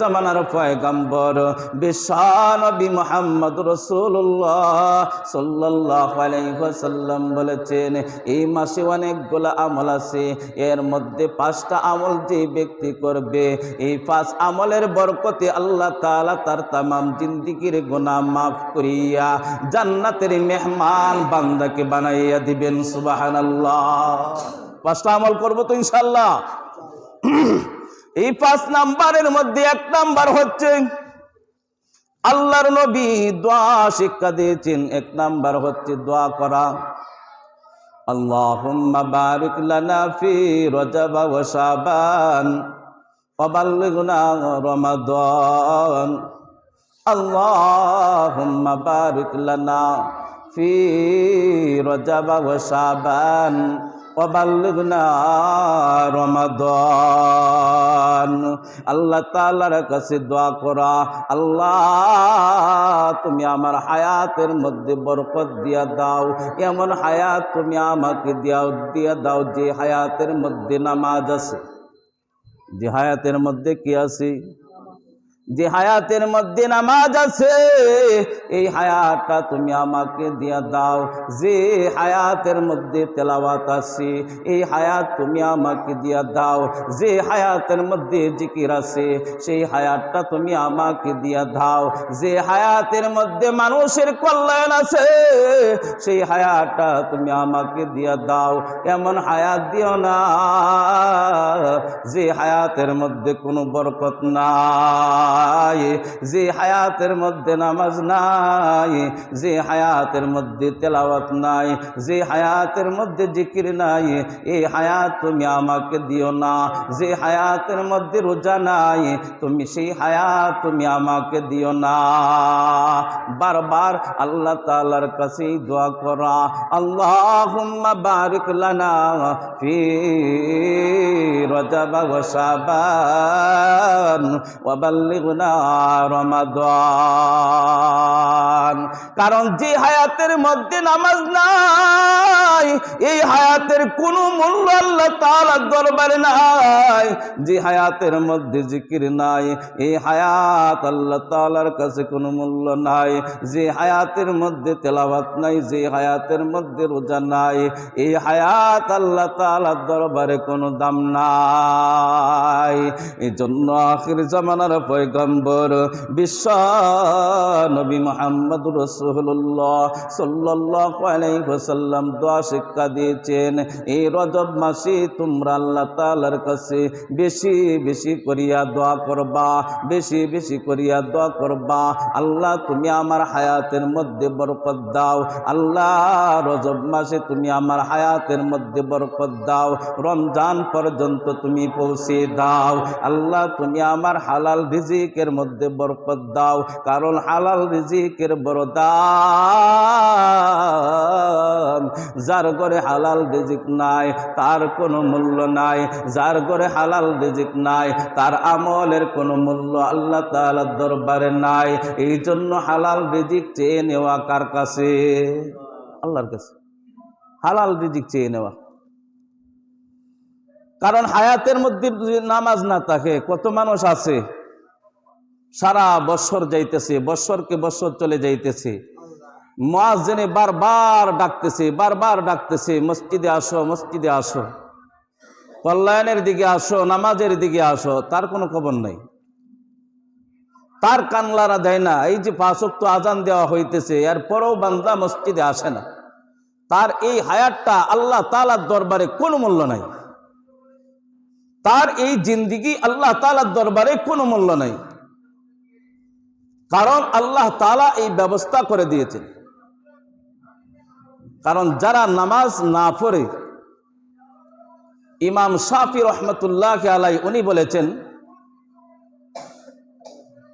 জামানার মাসে আমল আছে, এর মধ্যে পাঁচটা আমল যে ব্যক্তি করবে, এই পাঁচ আমলের বরকতে আল্লাহ তার তামাম জিন্দিগির গুনাহ মাফ করিয়া জান্নাতের মেহমান বান্দাকে বানাইয়া দিবেন, সুবহানাল্লাহ। পাঁচটা আমল করব তো ইনশাল্লাহ এই পাঁচ নাম্বারের মধ্যে এক নাম্বার হচ্ছে, আল্লাহর নবী দোয়া শিক্ষা দিয়েছেন। এক নাম্বার হচ্ছে দোয়া করা। আল্লাহুম্মা লানা ফি রজব বারিক ফি আল্লাহ তালার কাছে দোয়া করা, আল্লাহ তুমি আমার হায়াতের মধ্যে বরকত দিয়া দাও। এমন হায়াত তুমি আমাকে দিয়াও, দিয়া দাও যে হায়াতের মধ্যে নামাজ আছে। যে হায়াতের মধ্যে কি আছে? যে হায়াতের মধ্যে নামাজ আছে, এই হায়াতটা তুমি আমাকে দিয়া দাও। যে হায়াতের মধ্যে তেলাওয়াত আছে, এই হায়াত তুমি আমাকে দিয়া দাও। যে হায়াতের মধ্যে জিকির আছে, সেই হায়াতটা তুমি আমাকে দিয়া দাও। যে হায়াতের মধ্যে মানুষের কল্যাণ আছে, সেই হায়াতটা তুমি আমাকে দিয়া দাও। এমন হায়াত দিও না, যে হায়াতের মধ্যে কোনো বরকত নাই, যে হায়াতের মধ্যে নামাজ নাই, যে হায়াতের মধ্যে তেলাওয়াত নাই, যে হায়াতের মধ্যে জিকির নাই এই হায়াত তুমি আমাকে দিও না, যে হায়াতের মধ্যে রোজা নাই, তুমি সেই হায়াত তুমি আমাকে দিও না। বারবার আল্লাহ তালার কাছে দোয়া করা আল্লাহ বারিক লানা ফি রজব ওয়া শাবান ওয়া কারণ যে হায়াতের মধ্যে নামাজ নাই এই হায়াতের কোনো মূল্য আল্লাহ তাআলার দরবারে নাই। যে হায়াতের মধ্যে জিকির নাই এই হায়াত আল্লাহ তাআলার কাছে কোনো মূল্য নাই। যে হায়াতের মধ্যে তেলাওয়াত নাই, যে হায়াতের মধ্যে রোজা নাই এই হায়াত আল্লাহ তাআলার দরবারে কোনো দাম নাই। এই জন্য আখির জামানার পয়গম্বর, বিশ্ব নবী মোহাম্মদ রসুল্লাহ সাল্লাহ আলাইসাল্লাম দোয়া শিক্ষা দিয়েছেন এই রজব মাসে তোমরা আল্লাহ তালার কাছে বেশি বেশি করিয়া দোয়া করবা, বেশি বেশি করিয়া দোয়া করবা। আল্লাহ, তুমি আমার হায়াতের মধ্যে বরকত দাও। আল্লাহ, রজব মাসে তুমি আমার হায়াতের মধ্যে বরকত দাও। রমজান পর্যন্ত তুমি পৌঁছে দাও। আল্লাহ, তুমি আমার হালাল রিজিকের মধ্যে বরকত দাও। কারণ হালাল রিজিকের বড় দাম যার ঘরে হালাল রিজিক নাই, তার কোনো মূল্য নাই, যার ঘরে হালাল রিজিক নাই, তার আমলের কোনো মূল্য আল্লাহ তাআলার দরবারে নাই। এই জন্য হালাল রিজিক চেয়ে নেওয়া কার কাছে? আল্লাহর কাছে। হালাল রিজিক চেয়ে নেওয়া। কারণ হায়াতের মধ্যে নামাজ না থাকে, কত মানুষ আছে? সারা বৎসর যাইতেছে বৎসরকে বৎসর চলে যাইতেছে। জেনে বারবার ডাকতেছে বারবার ডাকতেছে, মসজিদে আসো মসজিদে আসো। কল্যাণের দিকে আসো, নামাজের দিকে আসো। তার কোনো খবর নাই। তার কানলারা দেয় না। এই যে পাঁচক্ত আজান দেওয়া হইতেছে এরপরেও বান্দা মসজিদে আসে না। তার এই হায়াতটা আল্লাহ তালার দরবারে কোনো মূল্য নাই। তার এই জিন্দিগি আল্লাহ তালার দরবারে কোনো মূল্য নাই। কারণ আল্লাহ তালা এই ব্যবস্থা করে দিয়েছেন। কারণ যারা নামাজ না পড়ে, ইমাম শাফি রহমতুল্লাহ আলাই উনি বলেছেন,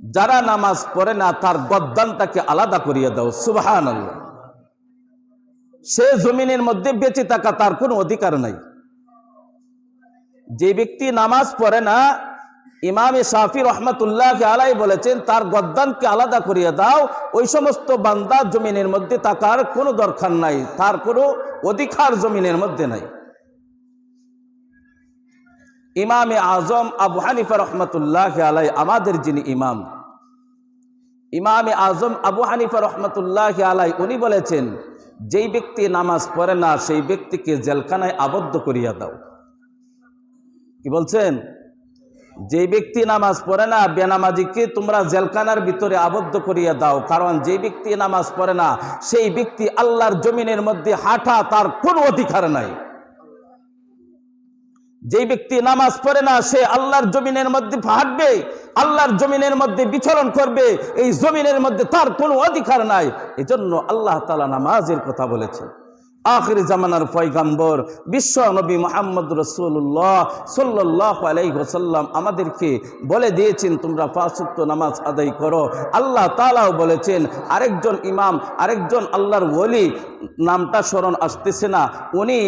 যারা নামাজ পড়ে না, তার গদ্দানটাকে আলাদা করিয়ে দাও সুবাহান সে জমিনের মধ্যে বেঁচে থাকা তার কোনো অধিকার নাই। যে ব্যক্তি নামাজ পড়ে না ইমামে শাফি রহমতুল্লাহ আলাই বলেছেন, তার গদ্দানকে আলাদা করিয়ে দাও, ওই সমস্ত বান্দা জমিনের মধ্যে থাকার কোনো দরকার নাই, তার কোনো অধিকার জমিনের মধ্যে নাই। ইমামে আজম আবু হানিফা রহমতুল্লাহ আলাই, আমাদের যিনি ইমাম, ইমামে আজম আবু হানিফা রহমতুল্লাহ আলাই, উনি বলেছেন, যেই ব্যক্তি নামাজ পড়ে না, সেই ব্যক্তিকে জেলখানায় আবদ্ধ করিয়া দাও। কি বলছেন? যে ব্যক্তি নামাজ পড়ে না, বেনামাজিকে তোমরা জেলখানার ভিতরে আবদ্ধ করিয়া দাও। কারণ যে ব্যক্তি নামাজ পড়ে না, সেই ব্যক্তি আল্লাহর জমিনের মধ্যে হাঁটা তার কোনো অধিকার নাই। যে ব্যক্তি নামাজ পড়ে না, সে আল্লাহর জমিনের মধ্যে হাঁটবে, আল্লাহর জমিনের মধ্যে বিচরণ করবে, এই জমিনের মধ্যে তার কোনো অধিকার নাই। এজন্য আল্লাহ তালা নামাজের কথা বলেছেন। আখির জামানার পয়গাম্বর, বিশ্ব নবী মোহাম্মদ রসুল্লাহ সাল্লাহ আলাইসাল্লাম আমাদেরকে বলে দিয়েছেন, তোমরা পাঁচত্ব নামাজ আদায় করো। আল্লাহ তালাও বলেছেন, আরেকজন ইমাম, আরেকজন আল্লাহর ওলি নামটা স্মরণ আসতেছে না। উনি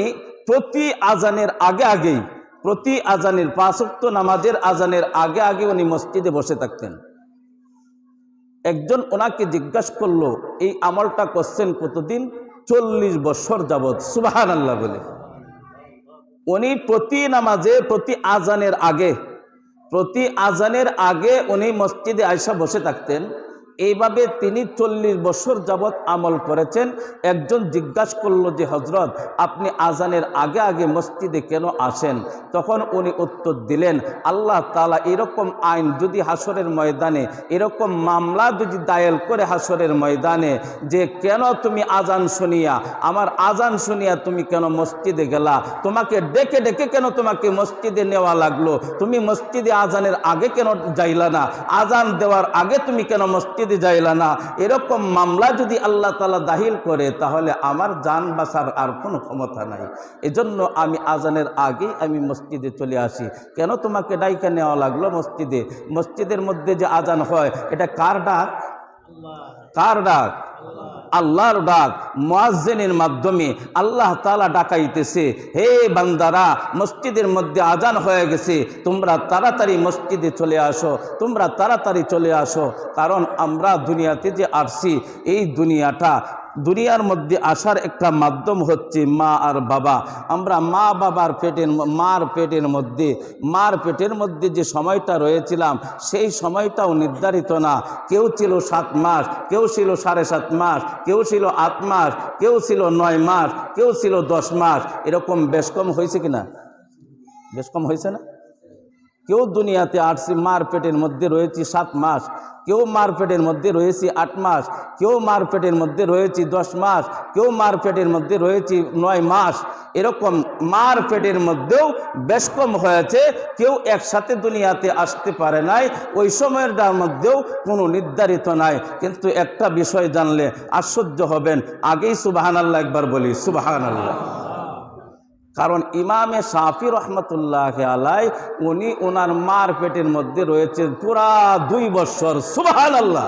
প্রতি আজানের আগে আগেই, প্রতি আজানের পাঁচক্ত নামাজের আজানের আগে আগে উনি মসজিদে বসে থাকতেন। একজন ওনাকে জিজ্ঞাসা করল, এই আমলটা করছেন কতদিন? চল্লিশ বছর যাবৎ সুবাহান আল্লাহ বলে। উনি প্রতি নামাজে, প্রতি আজানের আগে, প্রতি আজানের আগে উনি মসজিদে আয়সা বসে থাকতেন। এইভাবে তিনি চল্লিশ বছর যাবৎ আমল করেছেন। একজন জিজ্ঞাসা করল যে হজরত আপনি আজানের আগে আগে মসজিদে কেন আসেন? তখন উনি উত্তর দিলেন, আল্লাহ তালা এরকম আইন যদি হাসরের ময়দানে, এরকম মামলা যদি দায়ের করে হাসরের ময়দানে, যে কেন তুমি আজান শুনিয়া, আমার আজান শুনিয়া তুমি কেন মসজিদে গেলা? তোমাকে ডেকে ডেকে কেন তোমাকে মসজিদে নেওয়া লাগল? তুমি মসজিদে আজানের আগে কেন যাইলা না? আজান দেওয়ার আগে তুমি কেন মসজিদে যাইলা না, এরকম মামলা যদি আল্লাহ তালা দাহিল করে, তাহলে আমার যান বাঁচার আর কোনো ক্ষমতা নাই। এজন্য আমি আজানের আগে আমি মসজিদে চলে আসি। কেন তোমাকে ডাইকা নেওয়া লাগল মসজিদে? মসজিদের মধ্যে যে আজান হয়, এটা কার ডাক? কার ডাক? আল্লাহর ডাক মোয়াজ্জেনের মাধ্যমে আল্লাহ তালা ডাকাইতেছে। হে বান্দারা, মসজিদের মধ্যে আজান হয়ে গেছে। তোমরা তাড়াতাড়ি মসজিদে চলে আসো, তোমরা তাড়াতাড়ি চলে আসো। কারণ আমরা দুনিয়াতে যে আসছি, এই দুনিয়াটা দুনিয়ার মধ্যে আসার একটা মাধ্যম হচ্ছে মা আর বাবা। আমরা মা বাবার পেটের মার পেটের মধ্যে, মার পেটের মধ্যে যে সময়টা রয়েছিলাম, সেই সময়টাও নির্ধারিত না। কেউ ছিল সাত মাস, কেউ ছিল সাড়ে সাত মাস, কেউ ছিল আট মাস, কেউ ছিল নয় মাস, কেউ ছিল দশ মাস। এরকম বেশ কম হয়েছে কিনা বেশ কম হয়েছে না? কেউ দুনিয়াতে আসছি মার পেটের মধ্যে রয়েছি সাত মাস। কেউ মার পেটের মধ্যে রয়েছি আট মাস, কেউ মারপেটের মধ্যে রয়েছি দশ মাস, কেউ মারপেটের মধ্যে রয়েছি নয় মাস। এরকম মার পেটের মধ্যেও বেশ কম হয়েছে, কেউ একসাথে দুনিয়াতে আসতে পারে নাই, ওই সময়ের মধ্যেও কোনো নির্ধারিত নাই। কিন্তু একটা বিষয় জানলে আশ্চর্য হবেন, আগেই সুবাহান আল্লাহ একবার বলি সুবাহান আল্লাহ কারণ ইমামে সাফি রহমতুল্লাহ আলাই উনি ওনার মার পেটের মধ্যে রয়েছেন পুরা দুই বছর সুবাহান আল্লাহ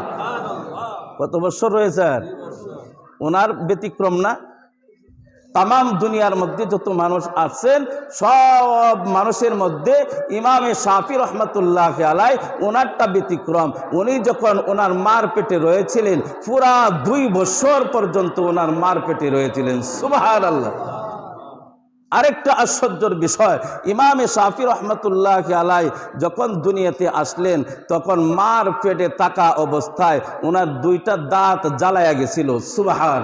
কত বছর রয়েছেন ওনার ব্যতিক্রম না? তাম দুনিয়ার মধ্যে যত মানুষ আছেন, সব মানুষের মধ্যে ইমামে সাফি রহমতুল্লাহ আলাই ওনারটা ব্যতিক্রম। উনি যখন ওনার মার পেটে রয়েছিলেন, পুরা দুই বছর পর্যন্ত ওনার মার পেটে রয়েছিলেন সুবাহান আল্লাহ আরেকটা আশ্চর্যর বিষয়, ইমামে শাফি রহমতুল্লাহ আলাই যখন দুনিয়াতে আসলেন, তখন মার পেটে তাকা অবস্থায় ওনার দুইটা দাঁত জ্বালায়া গেছিল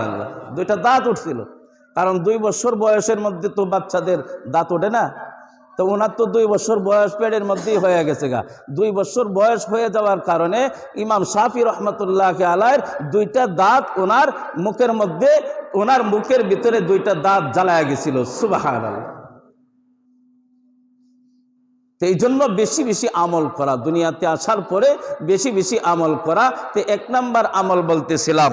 আল্লাহ দুইটা দাঁত উঠছিল। কারণ দুই বছর বয়সের মধ্যে তো বাচ্চাদের দাঁত ওঠে না। তো ওনার তো দুই বছর বয়স পেটের মধ্যেই হয়ে গেছে গা। দুই বছর বয়স হয়ে যাওয়ার কারণে ইমাম শাফি রহমতুল্লাহ আলাইয়ের দুইটা দাঁত ওনার মুখের মধ্যে, ওনার মুখের ভিতরে দুইটা দাঁত জ্বালায়া গেছিল। সুবাহান তো এই জন্য বেশি বেশি আমল করা, দুনিয়াতে আসার পরে বেশি বেশি আমল করা। তো এক নাম্বার আমল বলতেছিলাম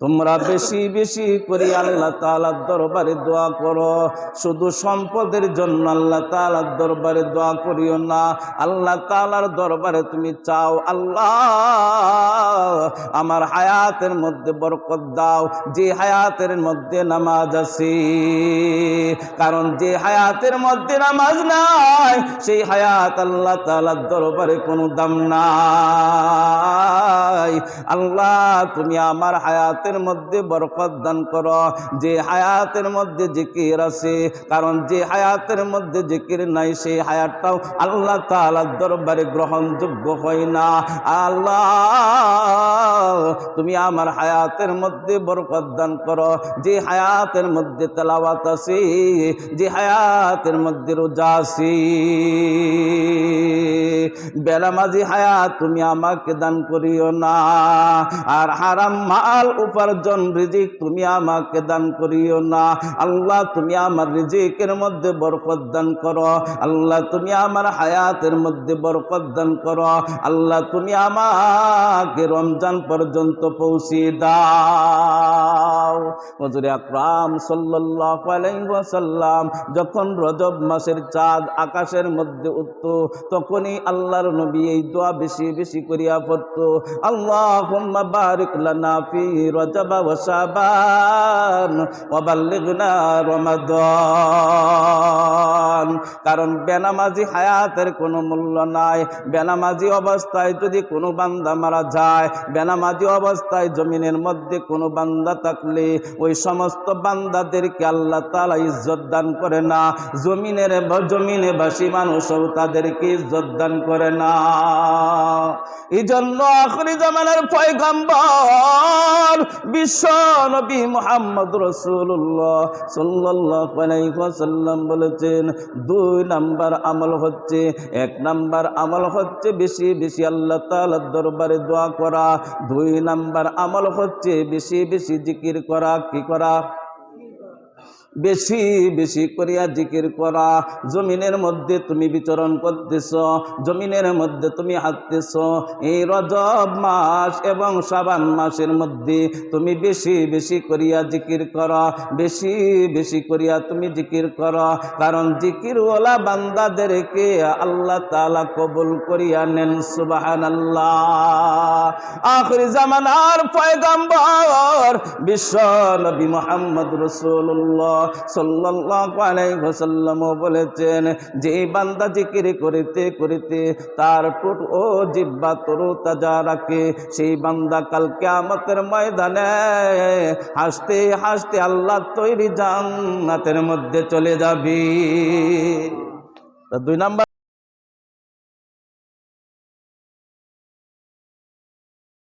তোমরা বেশি বেশি করে আল্লাহ তালার দরবারে দোয়া করো। শুধু সম্পদের জন্য আল্লাহ তালার দরবারে দোয়া করিও না। আল্লাহ তালার দরবারে তুমি চাও, আল্লাহ আমার হায়াতের মধ্যে বরকত দাও। যে হায়াতের মধ্যে নামাজ আছে, কারণ যে হায়াতের মধ্যে নামাজ নাই, সেই হায়াত আল্লাহ তালার দরবারে কোনো দাম নাই। আল্লাহ তুমি আমার হায়াতের মধ্যে বরকত দান করো। যে হায়াতের মধ্যে জিকির আছে, কারণ যে হায়াতের মধ্যে জিকির নাই, সেই হায়াতটাও আল্লাহ তালার দরবারে গ্রহণযোগ্য হয় না। আল্লাহ, তুমি আমার হায়াতের মধ্যে বরকত দান করো। যে হায়াতের মধ্যে তেলাওয়াত আছে, যে হায়াতের মধ্যে রোজা আছে। বেলামাজি হায়াত তুমি আমাকে দান করিও না। আর হারাম মাল উপার্জন, রিজিক তুমি আমাকে দান করিও না। আল্লাহ, তুমি আমার রিজিকের মধ্যে বরকত দান করো। আল্লাহ, তুমি আমার হায়াতের মধ্যে বরকত দান করো। আল্লাহ, তুমি আমাকে রমজান পর্যন্ত পৌঁছে দাও। হজরে আকরাম সাল্লাল্লাহু যখন রজব মাসের চাঁদ আকাশের মধ্যে উঠত, তখনই আল্লাহর নবী এই দোয়া বেশি বেশি করিয়া পড়ত। আল্লাহুম্মা বারিক লানা ফি রজব ওয়া শাবান ওয়া বাল্লিগনা রমাদান কারণ বেনামাজি হায়াতের কোনো মূল্য নাই। বেনামাজি অবস্থায় যদি কোনো বান্দা মারা যায়, বেনামাজি অবস্থায় জমিনের মধ্যে কোনো বান্দা থাকলে ওই সমস্ত বান্দাদেরকে আল্লাহ তালা ইজ্জত দান করে না। জমিনের জমিনে বাসী মানুষও তাদেরকে ইজ্জত দান করে না। এই জন্য আখরি জামানার পয়গাম্বর বিশ্ব নবী মোহাম্মদ রসুল্লাহ সাল্লাম বলেছেন, দুই নাম্বার আমল হচ্ছে, এক নাম্বার আমল হচ্ছে বেশি বেশি আল্লাহ তালার দরবারে দোয়া করা, দুই নাম্বার আমল হচ্ছে বেশি বেশি জিকির করা, কি করা? বেশি বেশি করিয়া জিকির করা। জমিনের মধ্যে তুমি বিচরণ করতেছ, জমিনের মধ্যে তুমি হাঁটতেছ। এই রজব মাস এবং সাবান মাসের মধ্যে তুমি বেশি বেশি করিয়া জিকির করা, বেশি বেশি করিয়া তুমি জিকির করা। কারণ জিকির ওলা বান্দাদেরকে আল্লাহ তালা কবুল করিয়া নেন সুবাহান আল্লাহ আখরি জামানার পয়গাম্বর বিশ্ব নবী মোহাম্মদ রসুল্লাহ আলাইহি বলেছেন, যে বান্দা জিকির করিতে করিতে তার টুট ও জিব্বা তরু তাজা রাখে, সেই বান্দা কাল আমাদের ময়দানে হাসতে হাসতে আল্লাহ তৈরি জান্নাতের মধ্যে চলে যাবি। দুই নাম্বার